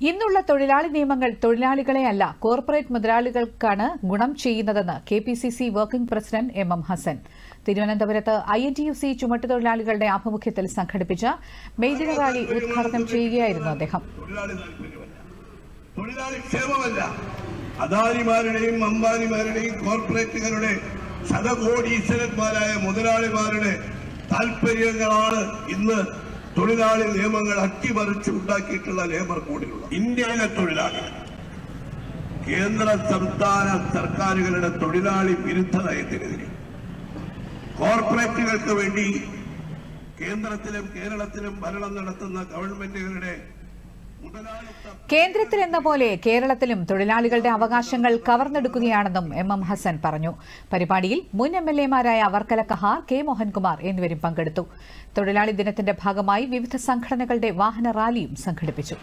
ഇന്നുള്ള തൊഴിലാളി നിയമങ്ങൾ തൊഴിലാളികളെ അല്ല കോർപ്പറേറ്റ് മുതലാളികൾക്കാണ് ഗുണം ചെയ്യുന്നതെന്ന് K P C C working president M M Hassan. തിരുവനന്തപുരത്ത് I N T U C ചുമട്ടുതൊഴിലാളികളുടെ ആഭിമുഖ്യത്തിൽ സംഘടിപ്പിച്ച മെയ്ദിന റാലി ഉദ്ഘാടനം ചെയ്യുകയായിരുന്നു അദ്ദേഹം. അദാനിമാരുടെയും അംബാനിമാരുടെയും കോർപ്പറേറ്റുകളുടെ ശതകോടീശ്വരന്മാരായ മുതലാളിമാരുടെ താല്പര്യങ്ങളാണ് ഇന്ന് തൊഴിലാളി നിയമങ്ങൾ അട്ടിമറിച്ച് ഉണ്ടാക്കിയിട്ടുള്ള ലേബർ കോഡിലുള്ള ഇന്ത്യയിലെ തൊഴിലാളികൾ കേന്ദ്ര സംസ്ഥാന സർക്കാരുകളുടെ തൊഴിലാളി വിരുദ്ധ നയത്തിനെതിരെ കോർപ്പറേറ്റുകൾക്ക് വേണ്ടി കേന്ദ്രത്തിലും കേരളത്തിലും ഭരണം നടത്തുന്ന ഗവൺമെന്റുകളുടെ കേന്ദ്രത്തിൽ എന്ന പോലെ കേരളത്തിലും തൊഴിലാളികളുടെ അവകാശങ്ങൾ കവർന്നെടുക്കുകയാണെന്നും എം എം ഹസൻ പറഞ്ഞു. പരിപാടിയിൽ മുൻ എം എൽ എമാരായ വർക്കല കഹാർ കെ മോഹൻകുമാർ എന്നിവരും പങ്കെടുത്തു. തൊഴിലാളി ദിനത്തിന്റെ ഭാഗമായി വിവിധ സംഘടനകളുടെ വാഹന റാലിയും സംഘടിപ്പിച്ചു.